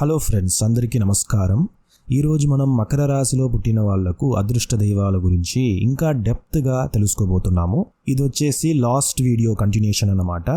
Hello friends అందరికీ నమస్కారం. ఈరోజు మనం మకర రాశిలో పుట్టిన వాళ్ళకు అదృష్ట దైవాల గురించి ఇంకా డెప్త్గా తెలుసుకోబోతున్నాము. ఇది వచ్చేసి లాస్ట్ వీడియో కంటిన్యూషన్ అన్నమాట.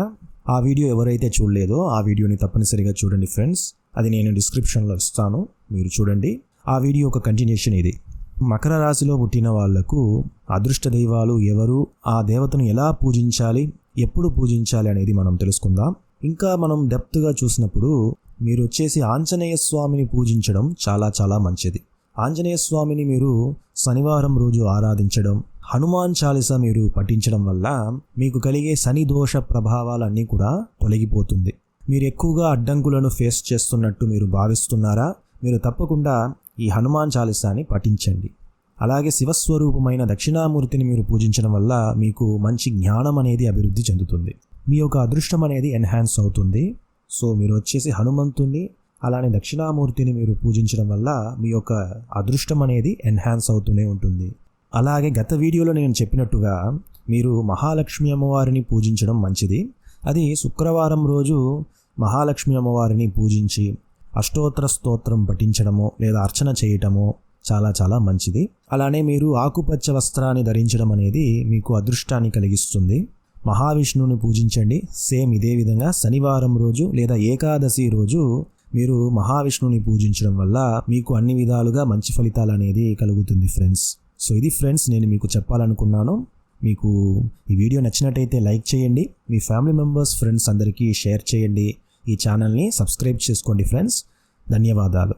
ఆ వీడియో ఎవరైతే చూడలేదో ఆ వీడియోని తప్పనిసరిగా చూడండి ఫ్రెండ్స్. అది నేను డిస్క్రిప్షన్లో ఇస్తాను మీరు చూడండి. ఆ వీడియో ఒక కంటిన్యూషన్ ఇది. మకర రాశిలో పుట్టిన వాళ్ళకు అదృష్ట దైవాలు ఎవరు ఆ దేవతను ఎలా పూజించాలి ఎప్పుడు పూజించాలి అనేది మనం తెలుసుకుందాం. ఇంకా మనం డెప్త్గా చూసినప్పుడు మీరు వచ్చేసి ఆంజనేయ స్వామిని పూజించడం చాలా చాలా మంచిది. ఆంజనేయ స్వామిని మీరు శనివారం రోజు ఆరాధించడం హనుమాన్ చాలీస మీరు పఠించడం వల్ల మీకు కలిగే శని దోష ప్రభావాలన్నీ కూడా తొలగిపోతుంది. మీరు ఎక్కువగా అడ్డంకులను ఫేస్ చేస్తున్నట్టు మీరు భావిస్తున్నారా? మీరు తప్పకుండా ఈ హనుమాన్ చాలీసాని పఠించండి. అలాగే శివస్వరూపమైన దక్షిణామూర్తిని మీరు పూజించడం వల్ల మీకు మంచి జ్ఞానం అనేది అభివృద్ధి చెందుతుంది. మీ యొక్క అదృష్టం అనేది ఎన్హాన్స్ అవుతుంది. సో మీరు వచ్చేసి హనుమంతుణ్ణి అలానే దక్షిణామూర్తిని మీరు పూజించడం వల్ల మీ యొక్క అదృష్టం అనేది ఎన్హాన్స్ అవుతూనే ఉంటుంది. అలాగే గత వీడియోలో నేను చెప్పినట్టుగా మీరు మహాలక్ష్మి అమ్మవారిని పూజించడం మంచిది. అది శుక్రవారం రోజు మహాలక్ష్మి అమ్మవారిని పూజించి అష్టోత్తర స్తోత్రం పఠించడమో లేదా అర్చన చేయటమో చాలా చాలా మంచిది. అలానే మీరు ఆకుపచ్చ వస్త్రాన్ని ధరించడం అనేది మీకు అదృష్టాన్ని కలిగిస్తుంది. మహావిష్ణువుని పూజించండి. సేమ్ ఇదే విధంగా శనివారం రోజు లేదా ఏకాదశి రోజు మీరు మహావిష్ణువుని పూజించడం వల్ల మీకు అన్ని విధాలుగా మంచి ఫలితాలు అనేది కలుగుతుంది ఫ్రెండ్స్. సో ఇది ఫ్రెండ్స్ నేను మీకు చెప్పాలనుకున్నాను. మీకు ఈ వీడియో నచ్చినట్టయితే లైక్ చేయండి. మీ ఫ్యామిలీ మెంబర్స్ ఫ్రెండ్స్ అందరికీ షేర్ చేయండి. ఈ ఛానల్ని సబ్స్క్రైబ్ చేసుకోండి ఫ్రెండ్స్. ధన్యవాదాలు.